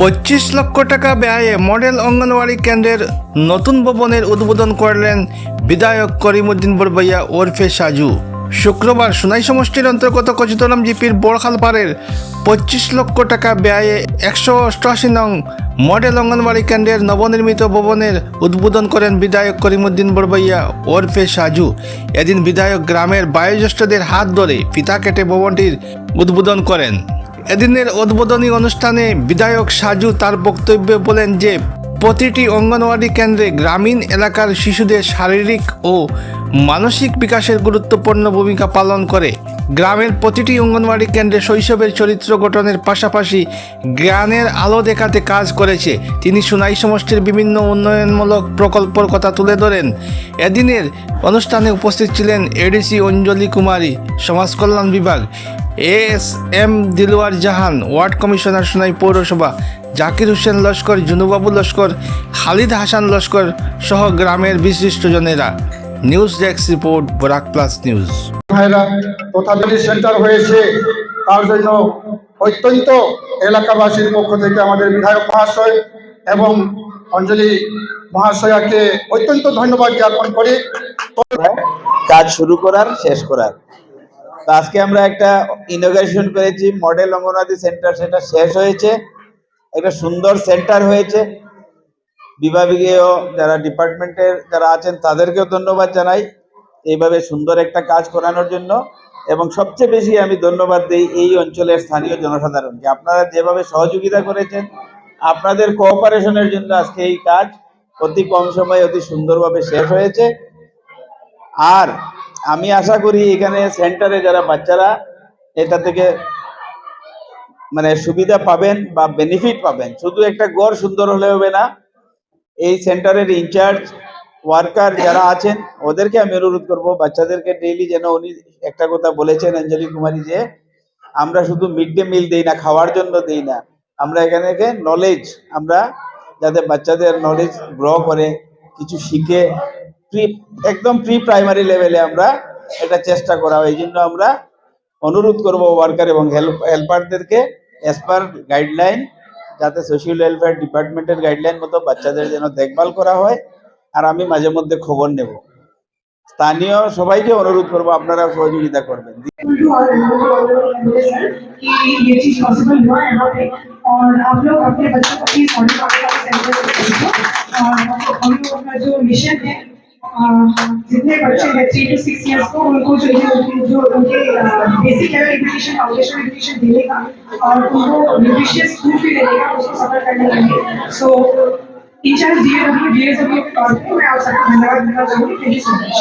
পঁচিশ লক্ষ টাকা ব্যয়ে মডেল অঙ্গনওয়াড়ি কেন্দ্রের নতুন ভবনের উদ্বোধন করলেন বিধায়ক করিমুদ্দিন বরবইয়া ওরফে সাজু। শুক্রবার সোনাই সমষ্টির অন্তর্গত কচিতরাম জিপির বোরখালপাড়ের পঁচিশ লক্ষ টাকা ব্যয়ে একশো অষ্টআশি নং মডেল অঙ্গনওয়াড়ি কেন্দ্রের নবনির্মিত ভবনের উদ্বোধন করেন বিধায়ক করিমুদ্দিন বরবইয়া ওরফে সাজু। এদিন বিধায়ক গ্রামের বায়োজ্যেষ্ঠদের হাত ধরে ফিতা কেটে ভবনটির উদ্বোধন করেন। এদিনের উদ্বোধনী অনুষ্ঠানে বিধায়ক সাজু তার বক্তব্যে বলেন যে, প্রতিটি অঙ্গনওয়াড়ি কেন্দ্রে গ্রামীণ এলাকার শিশুদের শারীরিক ও মানসিক বিকাশের গুরুত্বপূর্ণ ভূমিকা পালন করে। গ্রামের প্রতিটি অঙ্গনওয়াড়ি কেন্দ্রে শৈশবের চরিত্র গঠনের পাশাপাশি জ্ঞানের আলো দেখাতে কাজ করেছে। তিনি সুনাই সমষ্টির বিভিন্ন উন্নয়নমূলক প্রকল্পর কথা তুলে ধরেন। এদিনের অনুষ্ঠানে উপস্থিত ছিলেন এডিসি অঞ্জলি কুমারী, সমাজ কল্যাণ বিভাগ S M Dilwar Jahan ward commissioner Sonai পৌরসভা জাকির হোসেন লস্কর জুনুবাবু লস্কর খালিদ হাসান লস্কর সহ গ্রামের বিশিষ্টজনেরা news desk report Barak plus news. ভাইরা তথা যদি সেন্টার হয়েছে তার জন্য অত্যন্ত এলাকাবাসীর পক্ষ থেকে আমাদের বিধায়ক মহাশয় এবং অঞ্জলি মহাশয়াকে অত্যন্ত ধন্যবাদ জ্ঞাপন করি। কাজ শুরু করার শেষ করার। আজকে আমরা একটা ইনোগ্রেশন করেছি মডেল অঙ্গনওয়াড়ি সেন্টার সেটা শেষ হয়েছে। একটা সুন্দর সেন্টার হয়েছে। বিভাগীয় যারা ডিপার্টমেন্টের যারা আছেন, তাদেরকেও ধন্যবাদ জানাই এইভাবে সুন্দর একটা কাজ করানোর জন্য। এবং সবচেয়ে বেশি আমি ধন্যবাদ দিই এই অঞ্চলের স্থানীয় জনসাধারণকে। আপনারা যেভাবে সহযোগিতা করেছেন, আপনাদের কোঅপারেশনের জন্য আজকে এই কাজ অতি কম সময়ে অতি সুন্দরভাবে শেষ হয়েছে। আর আমি আশা করি এখানে সেন্টারে যারা বাচ্চারা, এটা থেকে মানে সুবিধা পাবেন বা বেনিফিট পাবেন। শুধু একটা গড় সুন্দর হলে হবে না, এই সেন্টারের ইনচার্জ ওয়ার্কার যারা আছেন, ওদেরকে আমি অনুরোধ করব, বাচ্চাদেরকে ডেইলি যেন উনি একটা কথা বলেছেন অঞ্জলি কুমারী যে, আমরা শুধু মিড ডে মিল দিই না, খাওয়ার জন্য দিই না। আমরা এখানে নলেজ আমরা যাতে বাচ্চাদের নলেজ গ্রো করে, কিছু শিখে প্রি একদম প্রি প্রাইমারি লেভেলে আমরা এটা চেষ্টা করা হয় এই জন্য আমরা অনুরোধ করব ওয়ার্কার এবং হেল্প হেল্পারদেরকে অ্যাজ পার গাইডলাইন যাতে সোশ্যাল ওয়েলফেয়ার ডিপার্টমেন্টের গাইডলাইন মতো বাচ্চাদের যেন দেখভাল করা হয় আর আমি মাঝে মধ্যে খবর নেব স্থানীয় সবাইকে অনুরোধ করব আপনারা সহযোগিতা করবেন टू और सर कि ये चीज पॉसिबल हुआ है यहाँ पे और आप लोग अपने बच्चों को प्लीज मॉडल सेंटर से भेजो और हम लोग का जो मिशन है अ, जितने बच्चे हैं थ्री टू सिक्स ईयर्स को उनको जो है, जो उनके basic level education foundation education मिलेगा और उनको न्यूट्रिशियस फ़ूड भी मिलेगा उसको सफ़र करने के लिए। सो इंचार्ज एस डब्ल्यू के तौर डब्ल्यू मैं आप सबको धन्यवाद देना चाहूँगी। Thank you so much